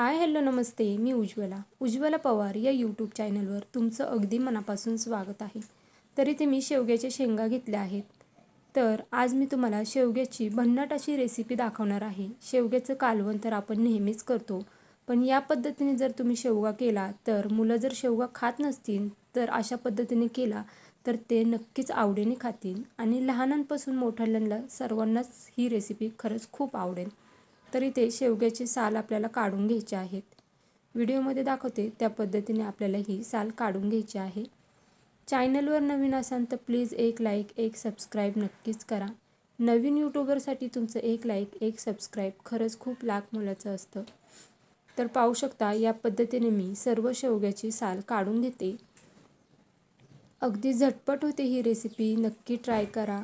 हाय hello नमस्ते. मी उज्ज्वला. उज्ज्वला पवार या यूट्यूब चॅनलवर तुमचं अगदी मनापासून स्वागत आहे. तरी ते मी शेवग्याच्या शेंगा घेतल्या आहेत. तर आज मी तुम्हाला शेवग्याची भन्नाट अशी रेसिपी दाखवणार आहे. शेवग्याचं कालवण तर आपण नेहमीच करतो. पण या पद्धतीने जर तुम्ही शेवगा केला तर मुलं जर शेवगा खात नसतील तर अशा पद्धतीने केला तर ते नक्कीच आवडीने खातील. आणि लहानांपासून मोठ्यांना सर्वांनाच ही रेसिपी खरंच खूप आवडेल. तर इथे शेवग्याचे साल आपल्याला काढून घ्यायचे आहेत. व्हिडिओमध्ये दाखवते त्या पद्धतीने आपल्याला ही साल काढून घ्यायची आहे. चॅनलवर नवीन असाल तर प्लीज एक लाईक एक सबस्क्राईब नक्कीच करा. नवीन यूट्यूबरसाठी तुमचं एक लाईक एक सबस्क्राईब खरंच खूप लाख मोलाचं असतं. तर पाहू शकता या पद्धतीने मी सर्व शेवग्याची साल काढून घेते. अगदी झटपट होते ही रेसिपी नक्की ट्राय करा.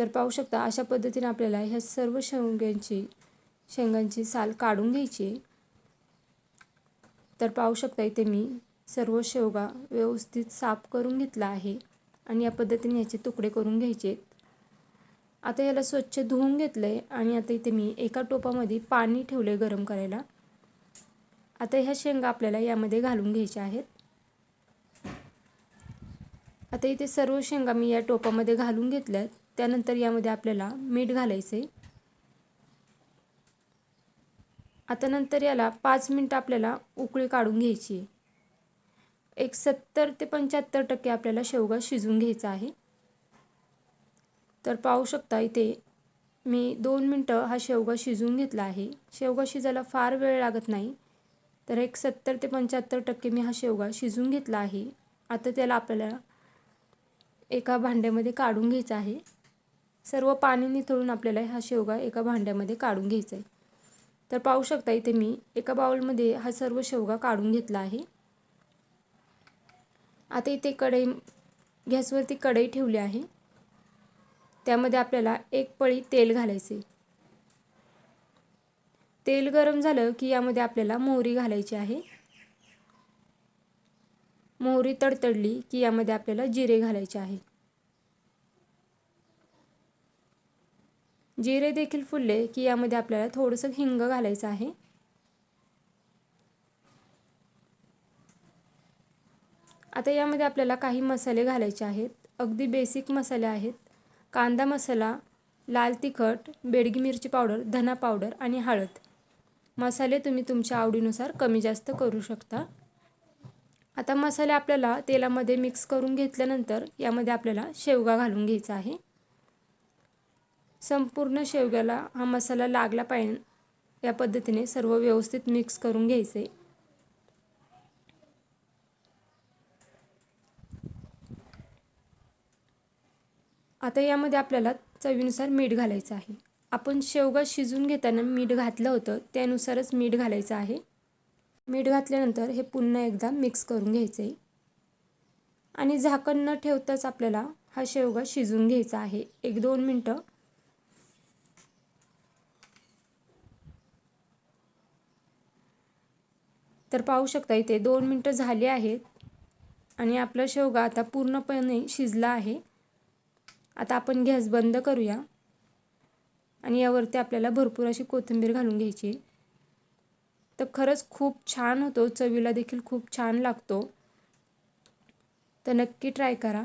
तर पाहू शकता अशा पद्धतीने आपल्याला ह्या सर्व शेवग्यांची शेंगांची साल काढून घ्यायची तर पाहू शकता इथे मी सर्व शेवगा व्यवस्थित साफ करून घेतला आहे आणि या पद्धतीने ह्याचे तुकडे करून घ्यायचे आता याला स्वच्छ धुवून घेतलं आहे आणि आता इथे मी एका टोपामध्ये पाणी ठेवलं आहे गरम करायला. आता ह्या शेंगा आपल्याला यामध्ये घालून घ्यायच्या आहेत. आता इथे सर्व शेंगा मी या टोपामध्ये घालून घेतल्या आहेत त्यानंतर यामध्ये आपल्याला मीठ घालायचं आहे आता नंतर याला पाच मिनटं आपल्याला उकळी काढून घ्यायची आहे. एक सत्तर ते पंच्याहत्तर टक्के आपल्याला शेवगा शिजून घ्यायचा आहे. तर पाहू शकता इथे मी दोन मिनटं हा शेवगा शिजवून घेतला आहे. शेवगा शिजायला फार वेळ लागत नाही. तर एक सत्तर ते पंच्याहत्तर टक्के मी हा शेवगा शिजवून घेतला आहे. आता त्याला आपल्याला एका भांड्यामध्ये काढून घ्यायचं आहे. सर्व पाणी निथळून आपल्याला हा शेवगा एका भांड्यामध्ये काढून घ्यायचा आहे. तर पाहू शकता इथे मी एका बाउलमध्ये हा सर्व शेवगा काढून घेतला आहे. आता इथे कढई गॅसवरती कढई ठेवली आहे. त्यामध्ये आपल्याला एक पळी तेल घालायचे. तेल गरम झालं की यामध्ये आपल्याला मोहरी घालायची आहे. मोहरी तडतडली की यामध्ये आपल्याला जिरे घालायचे आहे. जिरे देखील फुलले की यामध्ये आपल्याला थोडंसं हिंग घालायचं आहे. आता यामध्ये आपल्याला काही मसाले घालायचे आहेत. अगदी बेसिक मसाले आहेत. कांदा मसाला लाल तिखट बेडगी मिरची पावडर धना पावडर आणि हळद. मसाले तुम्ही तुमच्या आवडीनुसार कमी जास्त करू शकता. आता मसाले आपल्याला तेलामध्ये मिक्स करून घेतल्यानंतर यामध्ये आपल्याला शेवगा घालून घ्यायचा आहे. संपूर्ण शेवग्याला हा मसाला लागला पाहिजे या पद्धतीने सर्व व्यवस्थित मिक्स करून घ्यायचे. आता यामध्ये आपल्याला चवीनुसार मीठ घालायचं आहे. आपण शेवगा शिजून घेताना मीठ घातलं होतं त्यानुसारच मीठ घालायचं आहे. मीठ घातल्यानंतर हे पुन्हा एकदा मिक्स करून घ्यायचं. आहे आणि झाकण न ठेवताच आपल्याला हा शेवगा शिजून घ्यायचा आहे. एक दोन मिनटं तर पाहू शकता इथे दोन मिनटं झाली आहेत. आणि आपला शेवगा आता पूर्णपणे शिजला आहे. आता आपण गॅस बंद करूया. आणि यावरती आपल्याला भरपूर अशी कोथिंबीर घालून घ्यायची. तर खरंच खूप छान होतो. चवीला देखील खूप छान लागतो. तर नक्की ट्राय करा.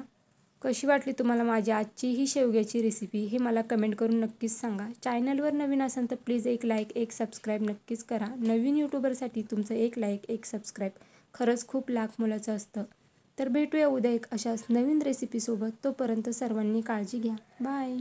कशी वाटली तुम्हाला माझी आजची ही शेवग्याची रेसिपी हे मला कमेंट करून नक्कीच सांगा. चॅनलवर नवीन असाल तर प्लीज एक लाईक एक सबस्क्राईब नक्कीच करा. नवीन यूट्यूबरसाठी तुमचं एक लाईक एक सबस्क्राईब खरंच खूप लाख मुलाचं असतं. तर भेटूया उद्या एक अशाच नवीन रेसिपीसोबत तोपर्यंत सर्वांनी काळजी घ्या. बाय